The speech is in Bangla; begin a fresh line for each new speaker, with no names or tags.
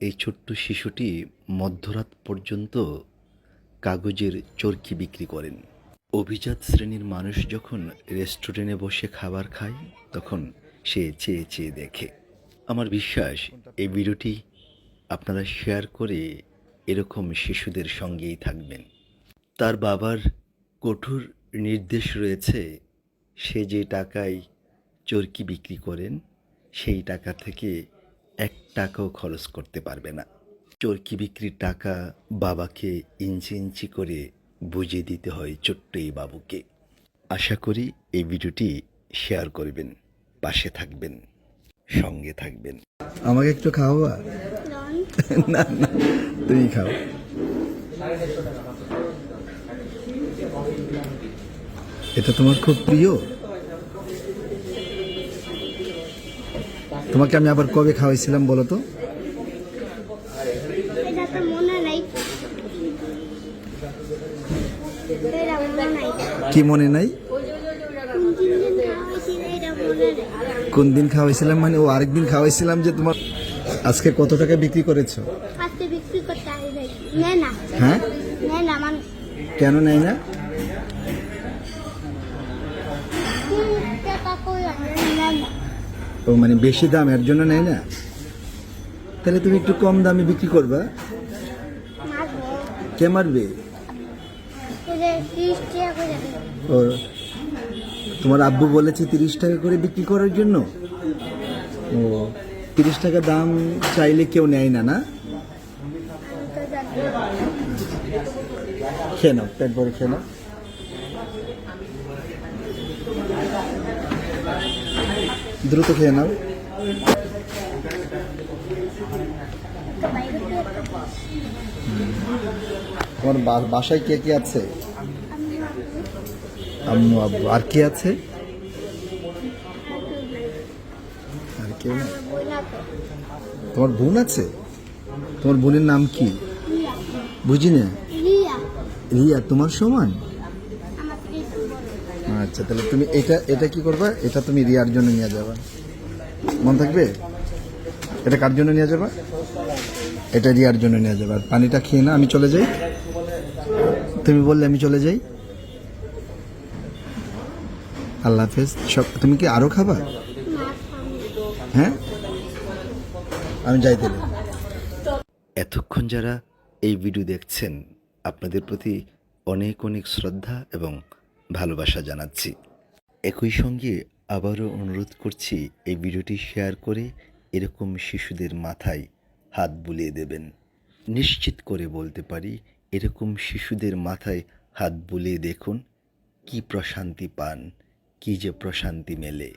এই ছোট্ট শিশুটি মধ্যরাত পর্যন্ত কাগজের চরকি বিক্রি করেন। অভিজাত শ্রেণির মানুষ যখন রেস্টুরেন্টে বসে খাবার খায়, তখন সে চেয়ে চেয়ে দেখে। আমার বিশ্বাস, এই ভিডিওটি আপনারা শেয়ার করে এরকম শিশুদের সঙ্গেই থাকবেন। তার বাবার কঠোর নির্দেশ রয়েছে, সে যে টাকায় চরকি বিক্রি করেন, সেই টাকা থেকে এক টাকাও খরচ করতে পারবে না। চরকি বিক্রির টাকা বাবাকে ইঞ্চি ইঞ্চি করে বুঝিয়ে দিতে হয় ছোট্ট এই বাবুকে। আশা করি এই ভিডিওটি শেয়ার করবেন পাশে থাকবেন সঙ্গে থাকবেন।
আমাকে একটু খাওয়া না না তুমি খাও। এটা তোমার খুব প্রিয়? তোমাকে আমি আবার কবে খাওয়াইছিলাম বলো তো? কি মনে নাই?
কোন দিন মনে
খাওয়াইছিলাম মানে? ও আরেকদিন খাওয়াইছিলাম যে তোমার আজকে কত টাকা বিক্রি করেছ? হ্যাঁ?
মানে।
কেন নেয়
টাকা না।
ও মানে বেশি দাম, এর জন্য নেয় না? তাহলে তুমি একটু কম দামে বিক্রি করবা। কে মারবে? ও, তোমার আব্বু বলেছে তিরিশ টাকা করে বিক্রি করার জন্য? ও, তিরিশ টাকা দাম চাইলে কেউ নেয় না না? খেয়ে নাও, পেট ভরে খেয়ে নাও। দ্রুত খেয়ে নাও। তোমার বাসায় কে কে আছে? আম্মু আব্বু। আর কে আছে? আর কেউ
না।
তোমার বোন আছে? তোমার বোনের নাম কি?
রিয়া
বুঝি না
রিয়া
রিয়া তোমার সমান? আচ্ছা তাহলে তুমি এটা এটা কি করবা? এটা তুমি রিয়ার জন্য নিয়ে যাবা। মন থাকবে? এটা কার জন্য নিয়ে যাবা? এটা রিয়ার জন্য নিয়ে যাবা। আর পানিটা খেয়ে না, আমি চলে যাই। তুমি বললে আমি চলে যাই। আল্লাহ হাফেজ। সব, তুমি কি আরও খাবা? হ্যাঁ? আমি যাই তাহলে।
এতক্ষণ যারা এই ভিডিও দেখছেন, আপনাদের প্রতি অনেক অনেক শ্রদ্ধা এবং ভালোবাসা জানাচ্ছি। একই সঙ্গে আবারও অনুরোধ করছি, এই ভিডিওটি শেয়ার করে এরকম শিশুদের মাথায় হাত বুলিয়ে দেবেন। নিশ্চিত করে বলতে পারি, এরকম শিশুদের মাথায় হাত বুলিয়ে দেখুন, কি প্রশান্তি পান, কি যে প্রশান্তি মেলে।